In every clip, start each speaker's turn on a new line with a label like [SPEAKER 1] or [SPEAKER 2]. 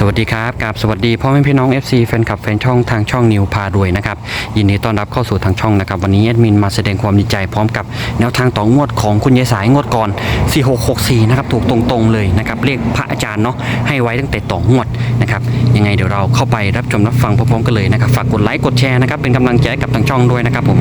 [SPEAKER 1] สวัสดีครับกับสวัสดีพ่อแม่พี่น้อง FC แฟนคลับแฟนช่องทางช่องนิวพารวยนะครับยินดีต้อนรับเข้าสู่ทางช่องนะครับวันนี้แอดมินมาแสดงความดีใจพร้อมกับแนวทางต่องวดของคุณยายสายงวดก่อน 4664นะครับถูกตรงๆเลยนะครับเลขพระอาจารย์เนาะให้ไว้ตั้งแต่ต่องวดนะครับยังไงเดี๋ยวเราเข้าไปรับชมรับฟังพร้อมๆกันเลยนะครับฝากกดไลค์กดแชร์นะครับเป็นกำลังใจกับทางช่องด้วยนะครับผม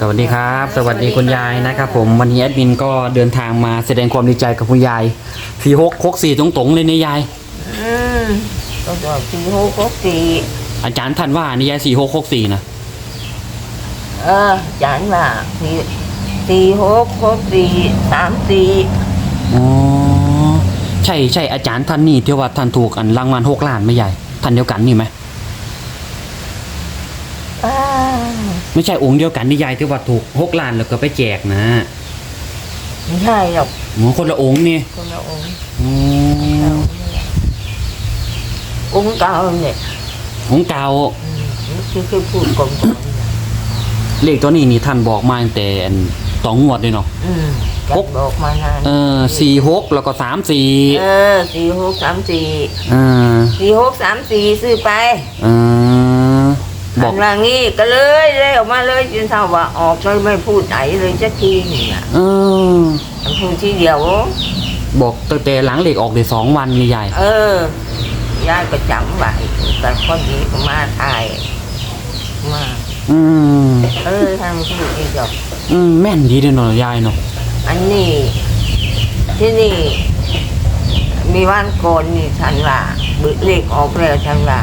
[SPEAKER 1] สวัสดีครับ สวัสดีคุณยายนะครับผมวันนี้แอดมินก็เดินทางมาแสดงความดีใจกับคุณยายสี่หกหกสี่ตรงๆเลยเนี่ยยาย
[SPEAKER 2] อืมก็จะสี่หกหกสี่
[SPEAKER 1] อาจารย์ท่านว่านี่ยายสี่หกหกสี่นะ
[SPEAKER 2] เออจานว่าสี่สี่หกหกสี่สามสี่
[SPEAKER 1] อ๋อใช่ใช่อาจารย์ท่านนี่ที่ว่าท่านถูกอันรางวัลหกล้านไหม่ใหญ่ท่านเดียวกันนี่ไหม
[SPEAKER 2] อ้าว
[SPEAKER 1] ไม่ใช่องค์เดียวกันนี่ยายที่ว่าถูกหกล้านแล้วก็ไปแจกนะ
[SPEAKER 2] ไม่ใช่หรอก
[SPEAKER 1] หมอคนละองค์นี่
[SPEAKER 2] คนละองค์
[SPEAKER 1] อ๋อ
[SPEAKER 2] องค์เก่าเนี่ย
[SPEAKER 1] องค์เก่า
[SPEAKER 2] อืมที่เคยพูดก่อนก่อนเนี่ย
[SPEAKER 1] เลขตัวนี้นี่ท่านบอกมาตั้งแต่อันสองงวดเลยเนาะ
[SPEAKER 2] อืมแก
[SPEAKER 1] หก
[SPEAKER 2] บอกมานาน
[SPEAKER 1] เออสี่หกแล้วก็สามสี่
[SPEAKER 2] เออสี่หกสามสี่
[SPEAKER 1] อ่า
[SPEAKER 2] สี่หกสามสี่ซื้อไป
[SPEAKER 1] เออ บอก
[SPEAKER 2] อันว่างี้ก็เลยเลยออกมาเลยจนเท่าว่าออกเลยไม่พูดไหนเลยจะทีนี่อะ
[SPEAKER 1] เออ
[SPEAKER 2] มันพูดทีเดียว
[SPEAKER 1] บอกตั้งแต่หลังเหล็กออกได้สองวันนี่ยาย
[SPEAKER 2] เออยายก็จำไว้แต่คนนี้ก็มาถ่ายมา
[SPEAKER 1] อืม
[SPEAKER 2] เออทำพูดอีกดอก
[SPEAKER 1] อืมแม่นดีเด้อเนาะยายเนาะ
[SPEAKER 2] อันนี้ ที่นี่ มีวันก่อนนี่ฉันว่าบึเลขออกแล้วฉันว่า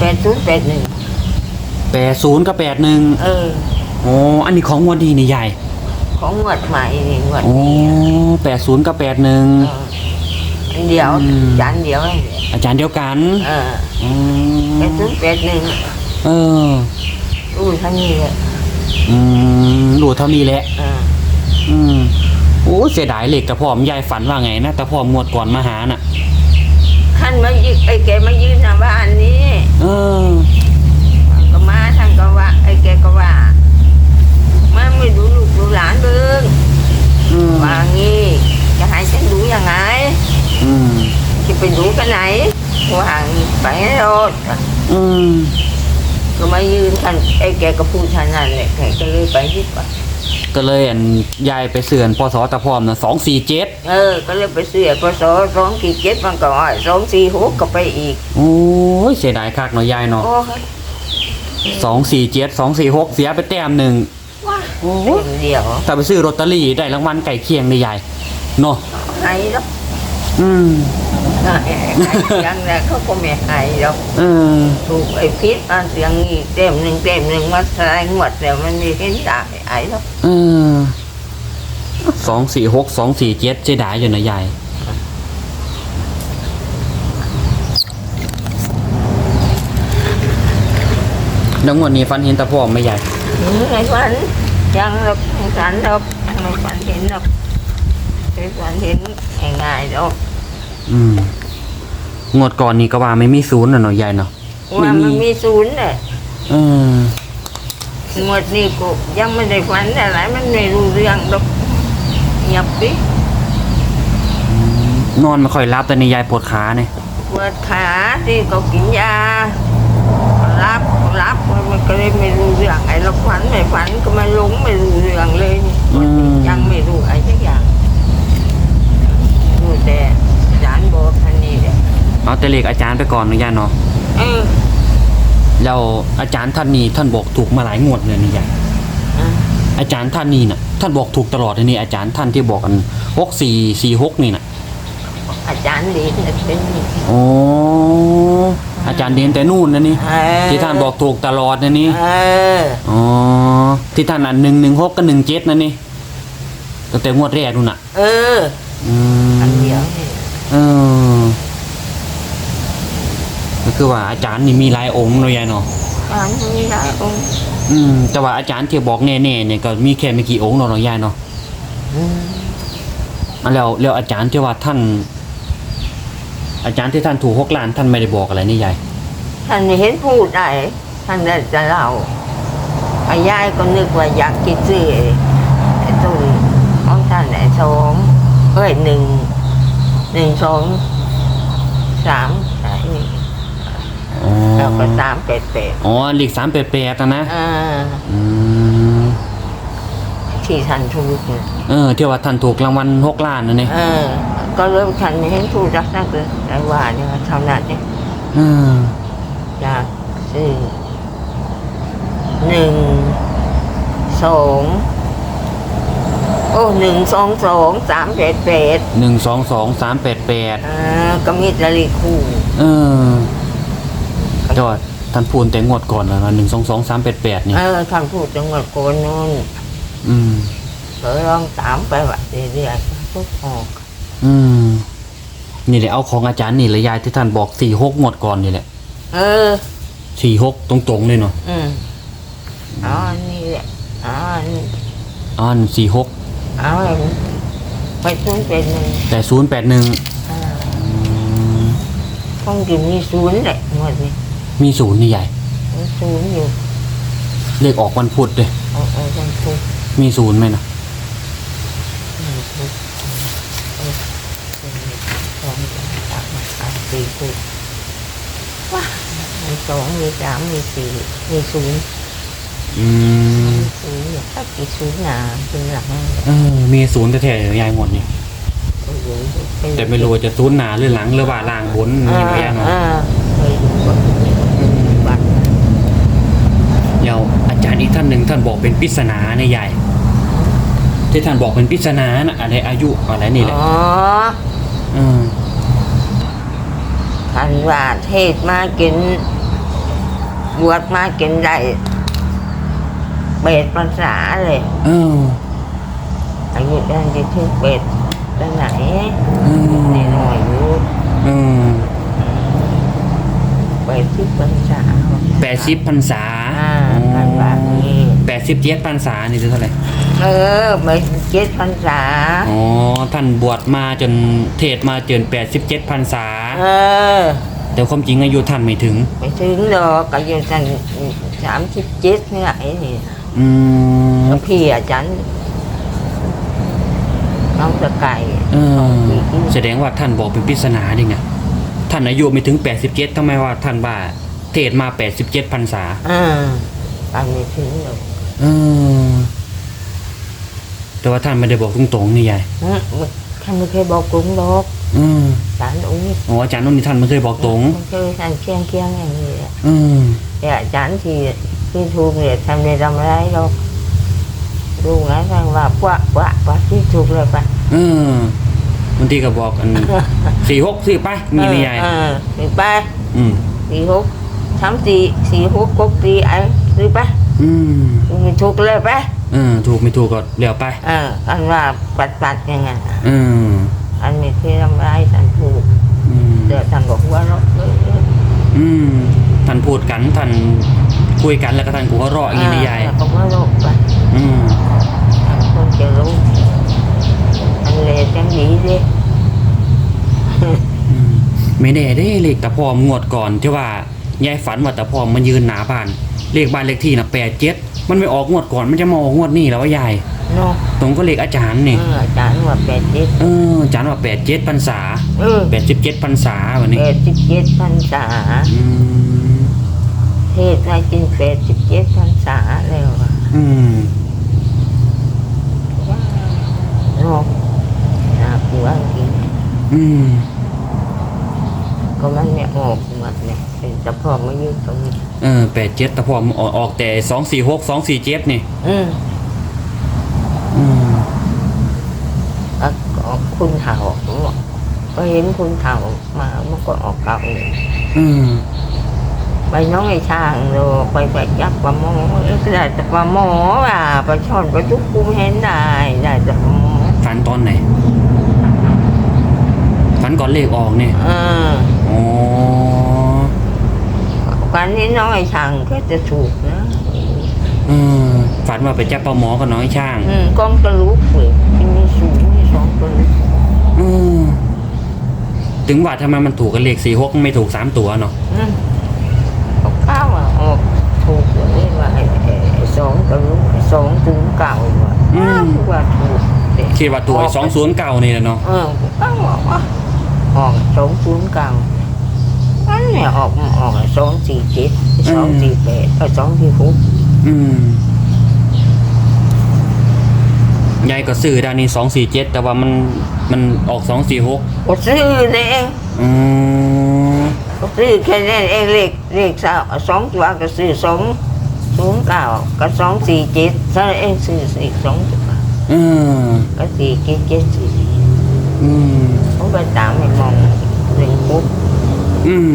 [SPEAKER 2] แปดศูนย์แปดหนึ่ง
[SPEAKER 1] แปดศูนย์กับแปดหนึ่ง
[SPEAKER 2] เออ
[SPEAKER 1] โอ้อันนี้ของงวดดีนี่ยาย
[SPEAKER 2] ของงวดใหม่นี่งวด
[SPEAKER 1] โอ้
[SPEAKER 2] นี้
[SPEAKER 1] แปดศูนย์กับแปดหนึ่ง
[SPEAKER 2] เอออันเดียว
[SPEAKER 1] อืม
[SPEAKER 2] จานเดียวนั่นแหละ
[SPEAKER 1] อาจารย์เดียวกัน
[SPEAKER 2] เออ
[SPEAKER 1] อื
[SPEAKER 2] แปด
[SPEAKER 1] ม
[SPEAKER 2] ศูนย์แปดหนึ่ง
[SPEAKER 1] เออ
[SPEAKER 2] อู้ท่านี้เลย
[SPEAKER 1] อืมดูเท่านี้แหละ
[SPEAKER 2] เออ
[SPEAKER 1] อืมโอ้เสียดายเหล็กแต่พอมยายฝันว่าไงนะแต่พอมวดก่อนมาหาน่ะ
[SPEAKER 2] ท่านมายืนไอ้แกมายืนหน้าบ้านนี้
[SPEAKER 1] เออ
[SPEAKER 2] ก็มาท่านก็ว่า ไอ้แกก็ว่ามาไม่ดูลูกดูหลานเบิ้ง
[SPEAKER 1] อืม
[SPEAKER 2] ว่างี้จะให้ฉันดูยังไง
[SPEAKER 1] อืม
[SPEAKER 2] จะไปดูกันไหนว่างี้ไปให้รถ
[SPEAKER 1] อืม
[SPEAKER 2] ก็มายืนท่านไอ้แกก็พูดท่านนั่นแหละแกก็เลยไปที่ป่ะ
[SPEAKER 1] ก็เลยอันยายไปเสื่อนพศตะพร้อมนะสองสี่เจ็ด
[SPEAKER 2] เออ ก็เลยไปเสียพศสองกี่เจ็ดมันก็อ่อยสองสี่หกก็ไปอีก
[SPEAKER 1] โอ้ยเสียดายคักเนาะยายเนาะ
[SPEAKER 2] โอ้ย
[SPEAKER 1] สองสี่เจ็ดสองสี่หกเสียไปแต้มหนึ่ง
[SPEAKER 2] ว้า
[SPEAKER 1] โอ้
[SPEAKER 2] เต็มเดียว
[SPEAKER 1] ถ้าไปซื้อลอตเตอรี่ได้รางวัลไก่เคียงนี่ยายเนาะ
[SPEAKER 2] ไอ้แล้ว
[SPEAKER 1] อืม
[SPEAKER 2] ไอ้ยังแหละเขาก็ไม่ให้แล้ว
[SPEAKER 1] เออ
[SPEAKER 2] ถูกไอ้พิษมาเสียงอีกเต็มหนึ่งเต็มหนึ่งมาใส่งวดแล้วมันมีเห็นตาไอ้แล้ว
[SPEAKER 1] เออสองสี่หกสองสี่เจ็ดเสียดายอยู่นะยายแล้วงวดนี้ฟันเห็นตะพร้อมไหม่ยาย
[SPEAKER 2] นี่ไอ้ฝันยังหรอกไม่ฝันหรอกไม่ฝันเห็นหรอกไม่ฝันเห็นง่ายๆหรอก
[SPEAKER 1] อืมงวดก่อนนี่ก็ว่าไม่มีศูนย์น่ะเนาะยายเนาะ
[SPEAKER 2] ว่ามันมีศูนย์เนี่ย
[SPEAKER 1] เออ
[SPEAKER 2] งวดนี้กูยังไม่ได้ฝันอะไรมันไม่รู้เรื่องหรอกเงียบปิ
[SPEAKER 1] นอนไม่ค่อยรับแต่ในยายปวดขาเนี่ย
[SPEAKER 2] ปวดขาที่ก็กินยารับรับมันก็เลยไม่รู้เรื่องไอ้เราฝันไม่ฝันก็ไม่ลงไม่รู้เรื่องเลยนี่ยังไม่รู้อะไรสักอย่างรู้แต่
[SPEAKER 1] เอาแต่เลขอาจารย์ไปก่อนเนาะยายเนาะ
[SPEAKER 2] เออ
[SPEAKER 1] แล้วอาจารย์ท่านนี้ท่านบอกถูกมาหลายงวดเลยนี่ยาย
[SPEAKER 2] อะ
[SPEAKER 1] อาจารย์ท่านนี้น่ะ ท่านบอกถูกตลอดเลยนี่อาจารย์ท่านที่บอกกันหกสี่สี่หกนี่น่ะ
[SPEAKER 2] อาจารย์ดีเนี่ยเป็นนี่
[SPEAKER 1] โอ้อาจารย์เรียนแต่นู่นนะนี่
[SPEAKER 2] เออ
[SPEAKER 1] ที่ท่านบอกถูกตลอดนะนี่
[SPEAKER 2] เออ
[SPEAKER 1] อ๋อที่ท่านอันหนึ่งหนึ่งหกกับหนึ่งเจ็ดนะนี่ตั้งแต่งวดแรกนู่นน่ะ
[SPEAKER 2] เออ
[SPEAKER 1] อืม
[SPEAKER 2] อันเดียวนี่
[SPEAKER 1] เออก็ คือว่าอาจารย์นี่มีหลายองค์เนาะยายเนาะ
[SPEAKER 2] อาจารย์มีหลายองค์
[SPEAKER 1] อืมแต่ว่าอาจารย์ที่บอกแน่ๆเนี่ยก็มีแค่ไม่กี่องค์เนาะเนาะยายเนาะ
[SPEAKER 2] อืม
[SPEAKER 1] อะแล้วแล้วอาจารย์ที่ว่าท่าน อาจารย์ที่ท่านถูกหกล้านท่านไม่ได้บอกอะไรนี่ยาย
[SPEAKER 2] ท่านไม่เห็นพูดได้ท่านได้จะเล่าไอ้ยายก็นึกว่าอยากกินซื้อไอ้ต้นของท่านไอ้สองเอ้ยหนึ่งหนึ่งสองสามสายนี่
[SPEAKER 1] อ๋อ
[SPEAKER 2] แล้วก็สามแปดแปด
[SPEAKER 1] อ๋อเลขสามแปดแปดนะ
[SPEAKER 2] อ่า
[SPEAKER 1] อืม
[SPEAKER 2] ที่ทันทุกเนี่ย
[SPEAKER 1] เออที่ว่าท่านถูกรางวัลหกล้านนะเนี่ย
[SPEAKER 2] เออ ก็เริ่มทันเห็นทุกรักนักเลยรายว่าเนี่ยเท่านั้นเนี่ย
[SPEAKER 1] เออ
[SPEAKER 2] อยากซื้อหนึ่งสองโอ้หนึ่งสองสองสามแปดแปด
[SPEAKER 1] หนึ่งสองสองสามแปดแปด
[SPEAKER 2] อ่าก็มีตะลีคู่
[SPEAKER 1] เออ แต่ว่าท่านพูดแต่งวดก่อนแล้วหนึ่งสองสองสามแปดแปดนี่
[SPEAKER 2] เออท่านพูดจังหวัดโกนนู่น
[SPEAKER 1] อืม
[SPEAKER 2] เดี๋ยวลองตามไปว่าเรื่อยๆทุกออก
[SPEAKER 1] อืม นี่แหละเอาของอาจารย์นี่เลยยายที่ท่านบอกสี่หกงวดก่อนนี่แหละ
[SPEAKER 2] เออ
[SPEAKER 1] สี่หกตรงๆเลยเนาะ
[SPEAKER 2] อืมเอาอันนี้แหละเอาอันนี้
[SPEAKER 1] อ๋อสี่หก
[SPEAKER 2] เอาอันนี้ไปศูนย์เป็นหนึ่ง
[SPEAKER 1] แต่ศูนย์แปดหนึ่ง
[SPEAKER 2] อ่าคงจะมีศูนย์แหละหมดนี่
[SPEAKER 1] มีศูนย์นี่ใหญ่
[SPEAKER 2] มีศูนย์อยู่
[SPEAKER 1] เลขออกวันพุธเลย
[SPEAKER 2] เอาเอาจังทุก
[SPEAKER 1] มีศูนย์ไหมนะ
[SPEAKER 2] ทุกเอาสองสามสามสี่ทุกว้ามีสองมีสามมีสี่มีศูนย์
[SPEAKER 1] อืม
[SPEAKER 2] มีศูนย์เนี่ยถ้ากี่ศูนย์หนาเป็นหลังเลย
[SPEAKER 1] เออมีศูนย์แท้ๆยายหมดนี่
[SPEAKER 2] โอ้โหเป็น
[SPEAKER 1] แต่ไม่รู้ว่าจะศูนย์หนาหรือหลังหรือว่าล่างบนนี่ไม่ยายเนาะ
[SPEAKER 2] อ่าเคยดูก่อนบัตร
[SPEAKER 1] เดี๋ ยวอาจารย์อีกท่านหนึ่งท่านบอกเป็นปริศนาในใหญ่ ที่ท่านบอกเป็นปริศนานะอะไรอายุอะไรนี่แหละ
[SPEAKER 2] อ๋อ
[SPEAKER 1] อืม
[SPEAKER 2] ท่านว่าเทศมากิน บวชมากินได้เบสภาษาเลย
[SPEAKER 1] เออ
[SPEAKER 2] อายุยังจะถึงเบสไปไหน
[SPEAKER 1] อืม
[SPEAKER 2] นี่หน่อยอยู่
[SPEAKER 1] อืม
[SPEAKER 2] เบสที่ภาษา
[SPEAKER 1] แปดสิบพรรษา
[SPEAKER 2] อ่าท่านว่านี้
[SPEAKER 1] แปดสิบเจ็ดพรรษานี่คือเท่าไหร่
[SPEAKER 2] เออเบสเจ็ดภาษา
[SPEAKER 1] อ๋อท่านบวชมาจนเทศมาจนแปดสิบเจ็ดพรรษา
[SPEAKER 2] เออ
[SPEAKER 1] แต่ความจริงอายุท่านไม่ถึง
[SPEAKER 2] ไม่ถึงดอกอายุท่านสามสิบเจ็ดนี่ไอ้นี่
[SPEAKER 1] อืม
[SPEAKER 2] แล้วพี่อาจารย์น้องตะไก่
[SPEAKER 1] เออแสดงว่าท่านบอกเป็นปริศนาดิไงท่านอายุไม่ถึงแปดสิบเจ็ดทำไมว่าท่านว่า เทศมาแปดสิบเจ็ดพรรษา
[SPEAKER 2] อ่าตามไม่ถึงหรอก
[SPEAKER 1] เออแต่ว่าท่านไม่ได้บอกตรงๆนี่ยาย
[SPEAKER 2] ฮะท่านไม่เคยบอกกรุงดอก
[SPEAKER 1] อืม
[SPEAKER 2] สารองค์นี้
[SPEAKER 1] อ๋ออาจารย์นุ่นนี่ท่านไม่เคยบอกตรง
[SPEAKER 2] ไม่เคยท่านเคียงเคียงๆอย่างนี้แหละ
[SPEAKER 1] อืม
[SPEAKER 2] แต่อาจารย์ที่ที่ถูกเนี่ยท่านไม่ทำอะไรหรอกดูไงท่านว่าปะปะปะที่ถูกเลยปะ
[SPEAKER 1] เออบางทีก็บอกอัน สี่หกสี่ไปมีนี่ยาย
[SPEAKER 2] เออสี่ไป
[SPEAKER 1] อืม
[SPEAKER 2] สี่หก สามสี่สี่หกหกสี่ไอ้สี่ไป
[SPEAKER 1] อืม
[SPEAKER 2] ไม่ถูกเลยไป
[SPEAKER 1] เออถูกไม่ถูกก็เลี้ยวไป
[SPEAKER 2] เออท่านว่าปัดปัดๆอย่างนั้น
[SPEAKER 1] อืม
[SPEAKER 2] ท่านไม่เคยทำร้ายท่านถูก
[SPEAKER 1] อืม
[SPEAKER 2] เดี๋ยวท่านบอกว่าเราเออเออ
[SPEAKER 1] อืมท่านพูดกันท่านคุยกันแล้วก็ท่านกูก็รออย่างนี้นี่ยาย
[SPEAKER 2] เออบอกว่าโรคไป
[SPEAKER 1] อืม
[SPEAKER 2] คนจะรู้อันเลวจังดีดิ
[SPEAKER 1] อืมไม่แน่ได้เลขตะพอมงวดก่อนที่ว่า ยายฝันว่าตะพอมมันยืนหนาบ้าน เลขบ้านเลขที่นะแปดเจ็ดมันไม่ออกงวดก่อนมันจะมาออกงวดนี้แล้วว่ายาย
[SPEAKER 2] เนาะ
[SPEAKER 1] ตรงก็เลขอาจารย์นี่
[SPEAKER 2] เอออาจารย์ว่าแปดสิบ
[SPEAKER 1] เอออาจารย์ว่าแปดเจ็ดพรรษา
[SPEAKER 2] เออ
[SPEAKER 1] แปดสิบเจ็ดพรรษาวันนี้
[SPEAKER 2] แปดสิบเจ็ดพรรษา
[SPEAKER 1] อืม
[SPEAKER 2] เทศมากินแปดสิบเจ็ดพรรษาแล้วอะ
[SPEAKER 1] อืม
[SPEAKER 2] เนาะน่ากลัวจริง
[SPEAKER 1] อืม
[SPEAKER 2] ก็มันไม่ออกหมดเนี่ย เป็นเฉพาะมายืนตรงนี้
[SPEAKER 1] เออแปดเจ็ดตะพอมออกออกแต่สองสี่หกสองสี่เจ็ดนี่
[SPEAKER 2] อืม
[SPEAKER 1] อืม
[SPEAKER 2] แล้วก็คุณเฒ่าก็เห็นคุณเฒ่ามาเมื่อก่อนออกเก่าเลย
[SPEAKER 1] อืม
[SPEAKER 2] ไปน้องไอ้ช่างโลไปไปจับปลาหมอเอ้ยได้แต่ปลาหมออะปลาช่อนปลาทุกคุมเห็นได้ได้แต่ปลาหมอ
[SPEAKER 1] ฝันตอนไหนฝันก่อนเลขออกเนี่ย
[SPEAKER 2] เออ
[SPEAKER 1] อ๋อ
[SPEAKER 2] การนี้น้องไอ้ช่างก็จะถูกนะ
[SPEAKER 1] อืมฝันว่าไปจับปลาหมอกับน้อยช่าง
[SPEAKER 2] อืมกล้องกระลุกเลยที่มีสูงมีสองกระลุก
[SPEAKER 1] อืมถึงว่าทำไมมันถูกกับเลขสี่หกไม่ถูกสามตัวเนาะ
[SPEAKER 2] อืมเอาข้าวอะออกถูกเลยว่าไอ้ไอ้ไอ้สองกระลุกไอ้สองถึงเก่าว่ะอ้าวว่าถูกเด็ก
[SPEAKER 1] คิดว่าตัวสองศูนย์เก่านี่แหละเนาะ
[SPEAKER 2] เออข้าวบอกว่าออกสองศูนย์เก้า อันเนี่ยออกมาออกสองสี่เจ็ดสองสี่แปดก็สองสี่หก
[SPEAKER 1] อืมยายก็ซื้อด้านนี้สองสี่เจ็ดแต่ว่ามันมันออกสองสี่หก
[SPEAKER 2] ก็ซื้อเลยเอง
[SPEAKER 1] อืม
[SPEAKER 2] ก็ซื้อแค่นั้นเองเลขเลขสาวสองตัวก็ซื้อสองศูนย์เก้าก็สองสี่เจ็ดถ้าเองซื้ออีกสองตัว
[SPEAKER 1] อืม
[SPEAKER 2] ก็สี่เจ็ดเจ็ดสี่
[SPEAKER 1] อืม
[SPEAKER 2] ผมไปตามไปมองหนึ่งปุ๊บ
[SPEAKER 1] อืม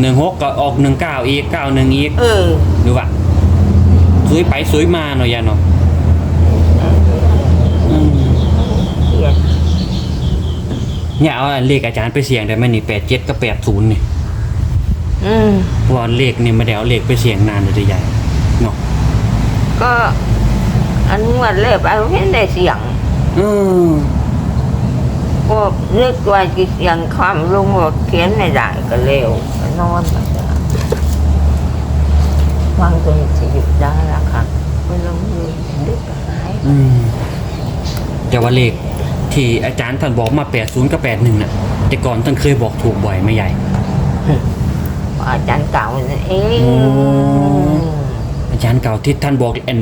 [SPEAKER 1] หนึ่งหกก็ออกหนึ่งเก้าอีกเก้าหนึ่งอีก
[SPEAKER 2] เออ
[SPEAKER 1] ดูว่าสวยไปสวยมาหน่อยยายเนาะอืม
[SPEAKER 2] เขียน
[SPEAKER 1] เนี่ยเอาเลขอาจารย์ไปเสี่ยงได้ไหมนี่แปดเจ็ดกับแปดศูนย์นี่
[SPEAKER 2] อืม
[SPEAKER 1] เพราะว่าเลขนี่ไม่ได้เอาเลขไปเสี่ยงนานเลยใหญ่เนาะ
[SPEAKER 2] ก็อันนวดเล็บเอาเห็นได้เสียง
[SPEAKER 1] อืม
[SPEAKER 2] ก็ นึกว่าจะเสียงความลงว่าเขียนไม่ได้ก็เร็วก็นอนไปจ้ะฟังจนจะหยุดได้แล้วค่ะไม่ลงเลยดึกก็หาย
[SPEAKER 1] อืมแต่ว่าเลขที่อาจารย์ท่านบอกมาแปดศูนย์กับแปดหนึ่งน่ะ แต่ก่อนท่านเคยบอกถูกบ่อยไหม่ใหญ่
[SPEAKER 2] อาจารย์เก่านั่นเอง
[SPEAKER 1] โอ้อาจารย์เก่าที่ท่านบอกเอ็น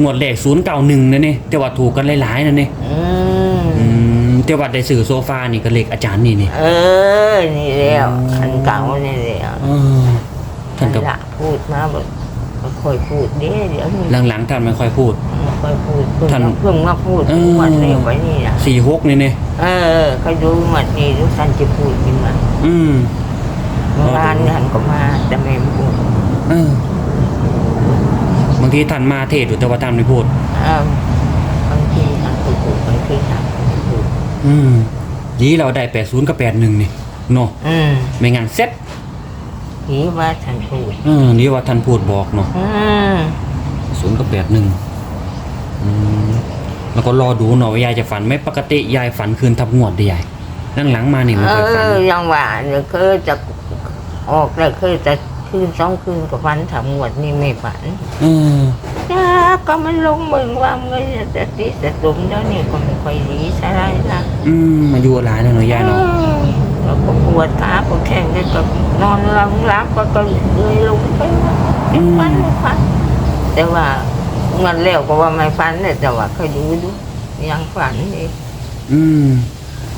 [SPEAKER 1] งวดเลขศูนย์เก่าหนึ่งนั่นนี่แต่ว่าถูกกันหลายๆนั่นนี่
[SPEAKER 2] อืม
[SPEAKER 1] อืม แต่ว่าได้สื่อโซฟานี่ก็เลขอาจารย์นี่นี่
[SPEAKER 2] เออ นี่แล้วอันเก่านี่แล้ว
[SPEAKER 1] เออท่านก็
[SPEAKER 2] ละพูดมาแบบไม่ค่อยพูดเด้เดี๋ยวนี้
[SPEAKER 1] หลังๆท่านไม่ค่อยพูด
[SPEAKER 2] ไม่ค่อยพูดเพิ่ง
[SPEAKER 1] ท่าน
[SPEAKER 2] มาเพิ่งมาพูด
[SPEAKER 1] เออ
[SPEAKER 2] วันเร็วไปนี่นะ
[SPEAKER 1] สี่หกนี่นี่
[SPEAKER 2] เออเขาดูหมัดนี่ทุกท่านจะพูดขึ้นมา
[SPEAKER 1] อืม
[SPEAKER 2] เมื่อวานท่านก็มาแต่ไม่พูด
[SPEAKER 1] เออบางทีท่านมาเทศอยู่แต่ว่าท่านไม่พูด
[SPEAKER 2] เออบางทีท่านก็พูดบางทีท่านก็ไม่พูด
[SPEAKER 1] อืมดีเราได้แปดศูนย์กับแปดหนึ่งนี่เนาะ
[SPEAKER 2] อืม
[SPEAKER 1] ไม่งั้นเซ็ต
[SPEAKER 2] ผีว่าท่านพูด
[SPEAKER 1] เออดีว่าท่านพูดบอกเนาะ
[SPEAKER 2] อืม
[SPEAKER 1] ศูนย์กับแปดหนึ่งอืมแล้วก็รอดูหน่อยว่ายายจะฝันไหมปกติยายฝันคืนทับงวดดียายนั่งหลังมานี่ไม่
[SPEAKER 2] เอ
[SPEAKER 1] ค่อยฝัน
[SPEAKER 2] อยังว่าเนี่ยเคยจะออกเลยเคยจะ คืนสองคืนกับฝันทำงวดนี่ไม่ฝัน
[SPEAKER 1] เออ
[SPEAKER 2] จ้าก็มันลงมึงว่ามึงจะติดจะตุ่มแล้วนี่ก็ไม่ค่อยดีใช่ไหมล่ะ
[SPEAKER 1] อืมมาอยู่หลายแล้วเนาะยายเนาะ
[SPEAKER 2] แล้วก็ปวดขาปวดแข้งแล้วก็นอนหลังรับก็ก็เลยลงไปว่าไม่ฟันไม่ฟันแต่ว่ามันแล้วก็ว่าไม่ฟันเนี่ยแต่ว่าเคยดูดูยังฝันเอง
[SPEAKER 1] อืม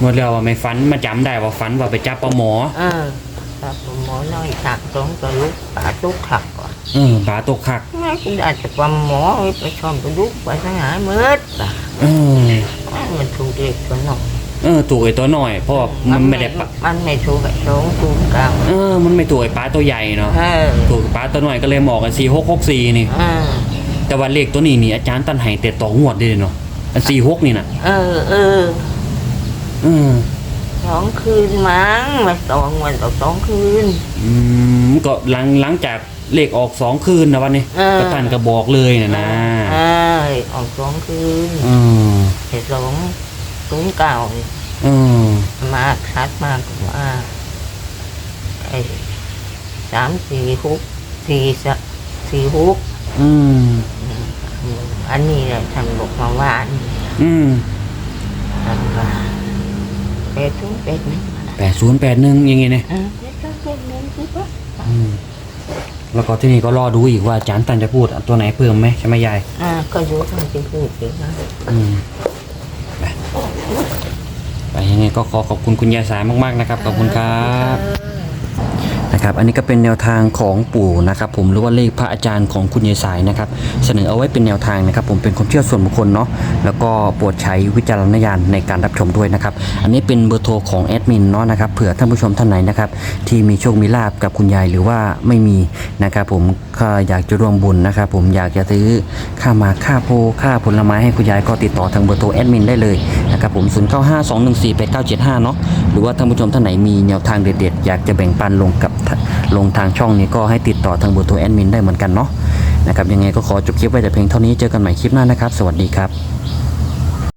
[SPEAKER 1] หมดแล้วว่าไม่ฝันมาจำได้ว่าฝันว่าไปจับปลาหมอ
[SPEAKER 2] เออ ครับหมอน้อยถักสองตัวลูกปลาตุกถักก่อน
[SPEAKER 1] เออปลาตกคัก
[SPEAKER 2] ไม่คุณอาจจะความหมอไปชมไปลุกไปทั้งหายมืดอะ
[SPEAKER 1] เออ
[SPEAKER 2] มันถูกเด็กตัวหน่อย
[SPEAKER 1] เออถูกไอ้ตัวหน่อยเพราะว่ามันไม่ได้ปะ
[SPEAKER 2] มันไม่ถูกไอ้สองถูกเก้า
[SPEAKER 1] เออ มันไม่ถูกไอ้ปลาตัวใหญ่เนาะ
[SPEAKER 2] เออ
[SPEAKER 1] ถูกปลาตัวหน่อยก็เลยหมอกกันสี่หกหกสี่นี่
[SPEAKER 2] เออ
[SPEAKER 1] แต่ว่าเลขตัวนี้นี่อาจารย์ตั้นให้แต่ต่องวดเลยเนาะอันสี่หกนี่น่ะ
[SPEAKER 2] เออเออ
[SPEAKER 1] เออ
[SPEAKER 2] สองคืนมั้งมาสองวันต่อสองคืน
[SPEAKER 1] อืมก็หลังหลังจากเลขออกสองคืนนะวันนี้
[SPEAKER 2] เออ
[SPEAKER 1] ก็ท่านก็บอกเลยนะนะ
[SPEAKER 2] เออออกสองคืน
[SPEAKER 1] เออ
[SPEAKER 2] ไอ้สองศูนย์เก้านี่
[SPEAKER 1] เออ
[SPEAKER 2] มาชัดมากกว่าไอ้สามสี่หกสี่สะสี่หก
[SPEAKER 1] อืม
[SPEAKER 2] อันนี้แหละท่านบอกมาว่าอันนี้
[SPEAKER 1] อืม
[SPEAKER 2] ท่านว่า เป็ดทุกเป็ดนี่
[SPEAKER 1] แปดศูนย์แปดหนึ่งอย่างงี้เนี่ย
[SPEAKER 2] เออเป็ดทุกเป็ดนี่คือปะ
[SPEAKER 1] อืมแล้วก็ที่นี่ก็รอดูอีกว่าอาจารย์ตันจะพูดตัวไหนเพิ่มไหมใช่ไหมยาย
[SPEAKER 2] อ่าก็รู้ท่านจะพูดถึงนะ
[SPEAKER 1] อืมไปไปยังไงก็ขอขอบคุณคุณยายสายมากๆนะครับขอบคุณครับ นะครับอันนี้ก็เป็นแนวทางของปู่นะครับผมหรือว่าเลขพระอาจารย์ของคุณยายสายนะครับเสนอเอาไว้เป็นแนวทางนะครับ ผมเป็นความเชื่อส่วนบุคคลเนาะแล้วก็โปรดใช้วิจารณญาณในการรับชมด้วยนะครับอันนี้เป็นเบอร์โทรของแอดมินเนาะนะครับเผื่อท่านผู้ชมท่านไหนนะครับที่มีโชคมีลาบกับคุณยายหรือว่าไม่มีนะครับผมก็อยากจะร่วมบุญนะครับผมอยากจะซื้อค่ามาค่าโพค่าผลไม้ให้คุณยายก็ติดต่อทางเบอร์โทรแอดมินได้เลย นะครับผม 0 9 5 2 1 4 8 9 7 5 เนาะหรือว่าท่านผู้ชมท่านไหนมีแนวทางเด็ดๆ อยากจะแบ่งปันลงกับลงทางช่องนี้ก็ให้ติดต่อทางเบอร์โทรแอดมินได้เหมือนกันเนาะนะครับยังไงก็ขอจบคลิปไว้แต่เพียงเท่านี้เจอกันใหม่คลิปหน้านะครับ สวัสดีครับ